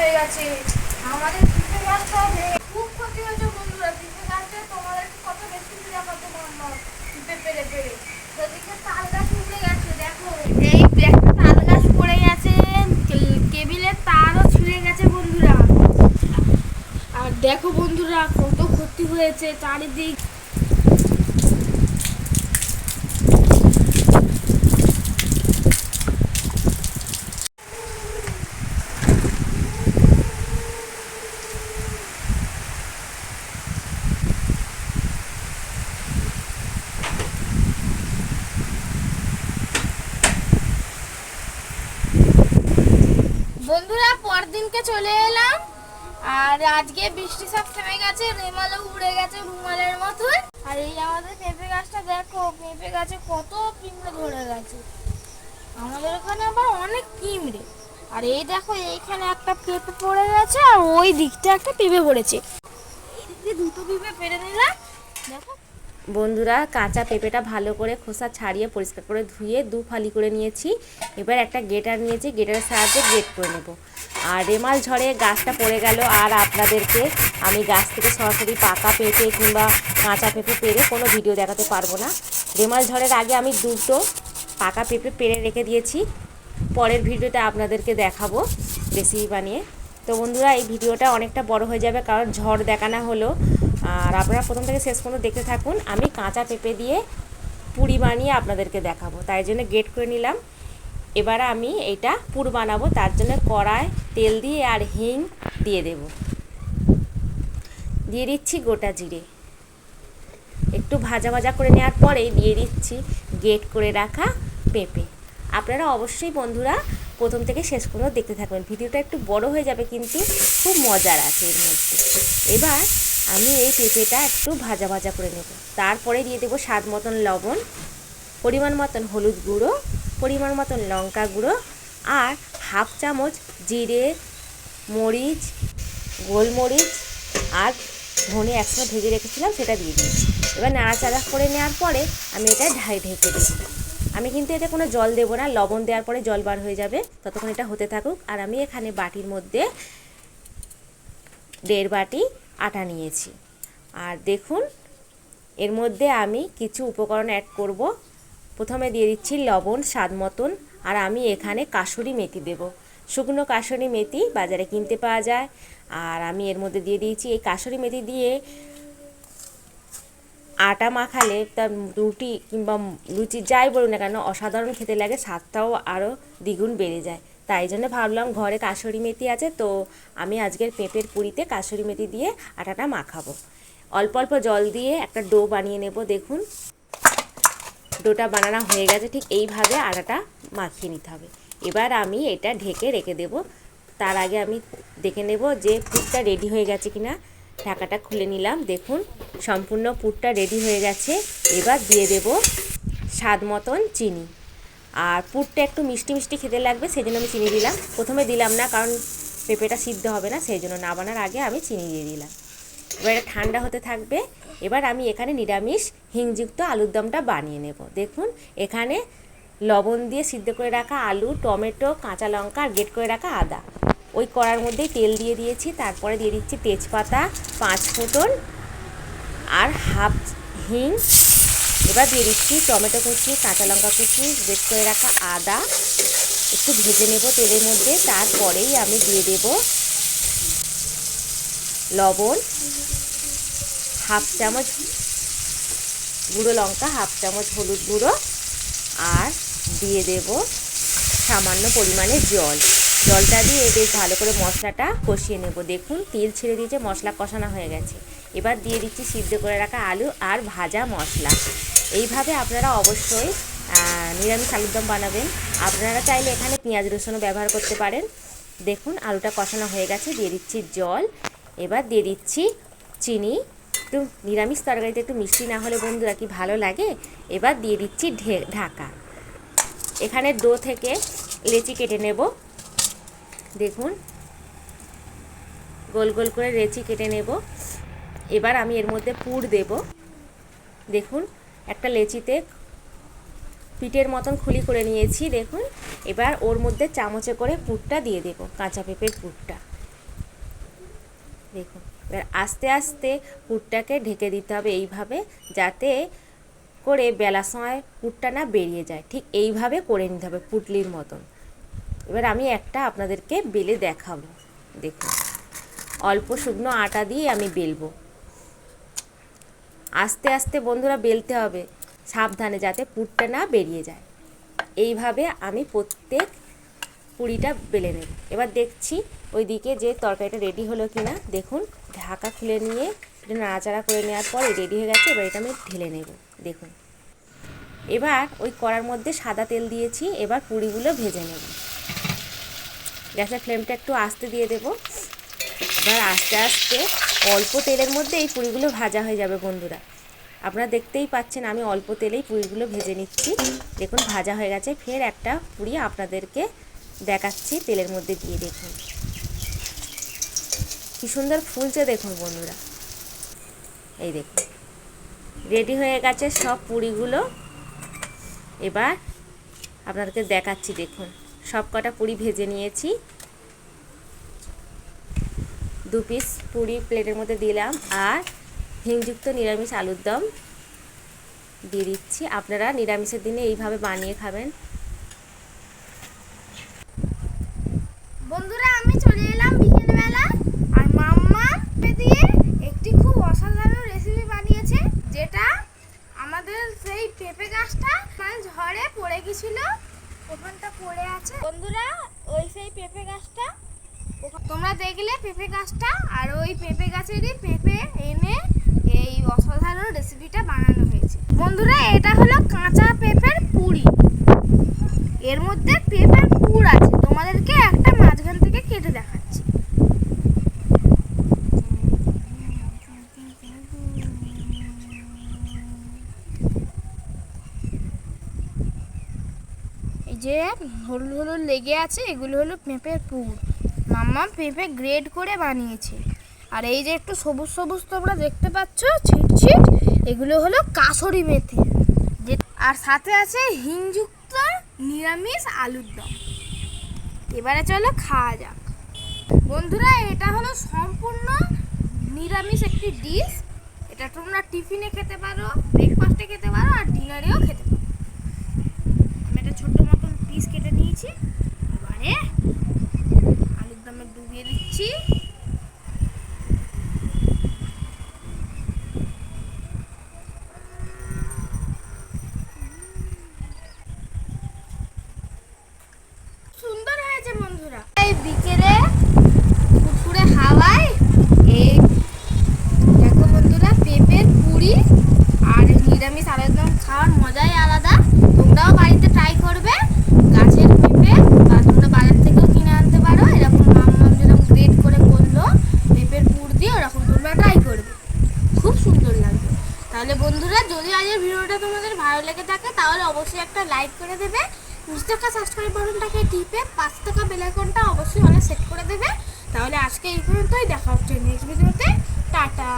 হয়ে গেছে। আমাদের পিঠে গাছটা খুব ক্ষতি হয়েছে বন্ধুরা পিঠে গাছটা তোমাদের কত বেশি দেখাতে পারলাম পিঠে পেরে পেরে। সেদিকে তাল গাছ উঠে গেছে দেখো। এই একটা তাল গাছ পড়ে গেছে। কেবিলের তারও ছিঁড়ে গেছে বন্ধুরা। আর দেখো বন্ধুরা কত ক্ষতি হয়েছে চারিদিক বন্ধুরা পরদিনকে চলে এলাম। আর আজকে বৃষ্টি সব থেমে গেছে রেমালও উড়ে গেছে রুমালের মতন আর এই আমাদের পেঁপে গাছটা দেখো পেঁপে গাছে কত পিঁমড়ে ধরে গেছে। আমাদের ওখানে আবার অনেক পিঁমড়ে আর এই দেখো, এইখানে একটা পেঁপে পড়ে গেছে, আর ওই দিকটা একটা পেঁপে পড়েছে। এই দিক দুটো পেঁপে পেরে নিলাম। দেখো বন্ধুরা, কাঁচা পেঁপেটা ভালো করে খোসা ছাড়িয়ে পরিষ্কার করে ধুয়ে দু ফালি করে নিয়েছি। এবার একটা গেটার নিয়েছি গেটারের সাহায্যে গেট করে নেব। আর রেমাল ঝড়ে গাছটা পড়ে গেল, আর আপনাদেরকে আমি গাছ থেকে সরাসরি পাকা পেঁপে কিংবা কাঁচা পেঁপে পেরে কোনো ভিডিও দেখাতে পারব না। রেমাল ঝড়ের আগে আমি দুটো পাকা পেঁপে পেরে রেখে দিয়েছি। পরের ভিডিওতে আপনাদেরকে দেখাবো রেসিপি বানিয়ে। তো বন্ধুরা, এই ভিডিওটা অনেকটা বড় হয়ে যাবে, কারণ ঝড় দেখানো হলো আর আপনারা প্রথম থেকে শেষ পর্যন্ত দেখতে থাকুন, আমি কাঁচা পেঁপে দিয়ে পুরি বানিয়ে আপনাদেরকে দেখাবো। তাই জন্য গেট করে নিলাম। এবার আমি এইটা পুর বানাবো, তার জন্য কড়ায় তেল দিয়ে আর হিং দিয়ে দেব। দিয়ে দিচ্ছি গোটা জিরে। একটু ভাজা ভাজা করে নেওয়ার পরেই দিয়ে দিচ্ছি গেট করে রাখা পেঁপে। আপনারা অবশ্যই বন্ধুরা প্রথম থেকে শেষ পর্যন্ত দেখতে থাকবেন ভিডিওটা একটু বড় হয়ে যাবে কিন্তু খুব মজার আছে এর মধ্যে। এবার আমি এই পেঁপেটা একটু ভাজা ভাজা করে নেব। তারপরে দিয়ে দেবো স্বাদ মতন লবণ, পরিমাণ মতন হলুদ গুঁড়ো, পরিমাণ মতন লঙ্কা গুঁড়ো আর হাফ চামচ জিরে, মরিচ, গোলমরিচ আর ধনে একসঙ্গে ভেজে রেখেছিলাম সেটা দিয়ে দিয়েছি। এবার নাড়াচাড়া করে নেওয়ার পরে আমি এটা ঢাই ঢেকে দিই আমি কিন্তু এতে কোনো জল দেবো না, লবণ দেওয়ার পরে জল বার হয়ে যাবে। ততক্ষণ এটা হতে থাকুক। আর আমি এখানে বাটির মধ্যে দেড় বাটি আটা নিয়েছি। আর দেখুন, এর মধ্যে আমি কিছু উপকরণ অ্যাড করব। প্রথমে দিয়ে দিচ্ছি লবণ, স্বাদ মতন, আর আমি এখানে কাসুরি মেথি দেব। শুকনো কাসুরি মেথি বাজারে কিনতে পাওয়া যায়। আর আমি এর মধ্যে দিয়ে দিয়েছি, এই কাসুরি মেথি দিয়ে আটা মাখালে তার রুটি কিংবা লুচি যাই বলুন না কেন, অসাধারণ খেতে লাগে, স্বাদটাও আরও দ্বিগুণ বেড়ে যায়। তাই জন্য ভাবলাম ঘরে কাসুরি মেথি আছে, তো আমি আজকের পেঁপের পুরিতে কাসুরি মেথি দিয়ে আটাটা মাখাবো। অল্প অল্প জল দিয়ে একটা ডো বানিয়ে নেব, দেখুন। ডোটা বানানো হয়ে গেছে, ঠিক এইভাবে আটাটা মাখিয়ে নিতে হবে। এবার আমি এটা ঢেকে রেখে দেব। তার আগে আমি দেখে নেব যে পুরটা রেডি হয়ে গেছে কিনা। ঢাকাটা খুলে নিলাম, দেখুন, সম্পূর্ণ পুরটা রেডি হয়ে গেছে। এবার দিয়ে দেব স্বাদ মতন চিনি। আর পুরটা একটু মিষ্টি মিষ্টি খেতে লাগবে সেই জন্য আমি চিনি দিলাম। প্রথমে দিলাম না, কারণ পেঁপেটা সিদ্ধ হবে না সেই জন্য নাবানোর আগে আমি চিনি দিয়ে দিলাম। এবার এটা ঠান্ডা হতে থাকবে। এবার আমি এখানে নিরামিষ হিংযুক্ত আলুর দমটা বানিয়ে নেব। দেখুন, এখানে লবণ দিয়ে সিদ্ধ করে রাখা আলু, টমেটো, কাঁচা লঙ্কা, আর গেট করে রাখা আদা। ওই কড়ার মধ্যেই তেল দিয়ে দিয়েছি। তারপরে দিয়ে দিচ্ছি তেজপাতা, পাঁচ ফোঁটন, আর হাফ হিং এবার দিয়ে দিচ্ছি টমেটো কুচি, কাঁচা লঙ্কা কুচি গেট করে রাখা আদা। একটু ভেজে নেব তেলের মধ্যে, তারপরেই আমি দিয়ে দেব লবণ, হাফ চামচ গুঁড়ো লঙ্কা, হাফ চামচ হলুদ গুঁড়ো, আর দিয়ে দেব সামান্য পরিমাণে জল। জলটা দিয়ে বেশ ভালো করে মশলাটা কষিয়ে নেব। দেখুন, তেল ছেড়ে দিয়েছে মশলা কষানো হয়ে গেছে। এবার দিয়ে দিচ্ছি সিদ্ধ করে রাখা আলু আর ভাজা মশলা। এইভাবে আপনারা অবশ্যই নিরামিষ আলুর দম বানাবেন। আপনারা চাইলে এখানে পেঁয়াজ রসুনও ব্যবহার করতে পারেন। দেখুন, আলুটা কষানো হয়ে গেছে, দিয়ে দিচ্ছি জল। এবার দিয়ে দিচ্ছি চিনি। একটু নিরামিষ তরকারিতে একটু মিষ্টি না হলে বন্ধুরা কি ভালো লাগে? এবার দিয়ে দিচ্ছি ঢাকা। এখানে ডো থেকে লেচি কেটে নেব। দেখুন, গোল গোল করে লেচি কেটে নেব। এবার আমি এর মধ্যে পুর দেব। দেখুন একটা লেচিতে পিঠের মতন খুলি করে নিয়েছি, দেখুন। এবার ওর মধ্যে চামচে করে পুরটা দিয়ে দেবো, কাঁচা পেঁপের পুরটা। দেখুন, এবার আস্তে আস্তে পুরটাকে ঢেকে দিতে হবে এইভাবে, যাতে করে বেলার সময় পুরটা না বেরিয়ে যায়। ঠিক এইভাবে করে নিতে হবে পুটলির মতন। এবার আমি একটা আপনাদেরকে বেলে দেখাবো। দেখুন, অল্প শুকনো আটা দিয়ে আমি বেলবো। আস্তে আস্তে বন্ধুরা বেলতে হবে। সাবধানে যাতে পুরটা না বেরিয়ে যায়। এইভাবে আমি প্রত্যেক পুরিটা বেলে নেব। এবার দেখছি ওইদিকে যে তরকারিটা রেডি হলো কি না দেখুন, ঢাকা খুলে নিয়ে এটা নাড়াচাড়া করে নেওয়ার পরে রেডি হয়ে গেছে। এবার এটা আমি ঢেলে নেব। দেখুন। এবার ওই কড়ার মধ্যে সাদা তেল দিয়েছি। এবার পুরিগুলো ভেজে নেব। গ্যাসের ফ্লেমটা একটু আস্তে দিয়ে দেব। এবার আস্তে আস্তে অল্প তেলের মধ্যে এই পুরিগুলো ভাজা হয়ে যাবে বন্ধুরা। আপনারা দেখতেই পাচ্ছেন আমি অল্প তেলেই পুরিগুলো ভেজে নিচ্ছি। দেখুন, ভাজা হয়ে গেছে। ফের একটা পুরি আপনাদেরকে দেখাচ্ছি, তেলের মধ্যে দিয়ে দেখুন। কি সুন্দর ফুলছে দেখুন বন্ধুরা। এই দেখুন। রেডি হয়ে গেছে সব পুরিগুলো। এবার আপনাদেরকে দেখাচ্ছি, দেখুন। সব কটা পুরি ভেজে নিয়েছি। দু পিস পুরি প্লেটের মধ্যে দিলাম। আর হিংযুক্ত নিরামিষ আলুর দম দিয়ে দিচ্ছি। আপনারা নিরামিষের দিনে এইভাবে বানিয়ে খাবেন। বন্ধুরা, আমি চলে এলাম বিকেলবেলা। আর মাম্মা দিয়ে একটি খুব অসাধারণ রেসিপি বানিয়েছে, যেটা আমাদের সেই পেঁপে গাছটা মানে ঝড়ে পড়ে গেছিল। ওখানটা পড়ে আছে। বন্ধুরা ওই সেই পেঁপে গাছটা ওখা- তোমরা দেখলে পেঁপে গাছটা আর ওই পেঁপে গাছেরই পেঁপে এনে এই অসাধারণ রেসিপিটা বানানো হয়েছে। বন্ধুরা, এটা হলো কাঁচা পেঁপের পুরি। এর মধ্যে পেঁপের পুর আছে। তোমাদেরকে একটা মাঝখান থেকে কেটে দেখাচ্ছি। এই যে হলুদ হলুদ লেগে আছে, এগুলো হলো পেঁপের পুর। মাম্মা পেঁপে গ্রেড করে বানিয়েছে। আর এই যে একটু সবুজ সবুজ তোমরা দেখতে পাচ্ছ, ছিট ছিট, এগুলো হলো কাসরি মেথি। আর সাথে আছে হিংযুক্ত নিরামিষ আলুর দম। এবারে চলো খাওয়া যাক। বন্ধুরা, এটা হলো সম্পূর্ণ নিরামিষ একটি ডিশ এটা তোমরা টিফিনে খেতে পারো ব্রেকফাস্টে খেতে পারো, আর ডিনারেও খেতে পারো। আমি একটা ছোট্ট মতন পিস কেটে নিয়েছি। এবারে দমে ডুবিয়ে দিচ্ছি সুন্দর হয়েছে বন্ধুরা এই বিকেলে পুকুরে হাওয়ায় এই দেখো বন্ধুরা পেঁপের পুরি আর নিরামিষ আলাদা খাওয়ার মজাই আলাদা তোমরাও বাড়িতে ট্রাই করবে গাছের পেঁপে বা তোমরা বাজার থেকেও কিনে আনতে পারো এরকম মাম যেরকম গ্রেট করে করল পেঁপের পুর দিয়ে ওরকম তোমরা ট্রাই করবে খুব সুন্দর লাগবে। তাহলে বন্ধুরা, যদি আজকের ভিডিওটা তোমাদের ভালো লেগে থাকে, তাহলে অবশ্যই একটা লাইক করে দেবে। নিচ টাকা সাবস্ক্রাইব বাটনটাকে টিপে পাঁচ টাকা বেলাইকনটা অবশ্যই অনেক সেট করে দেবে। তাহলে আজকে এই পর্যন্তই, দেখা হচ্ছে নেক্সট ভিডিওতে টাটা।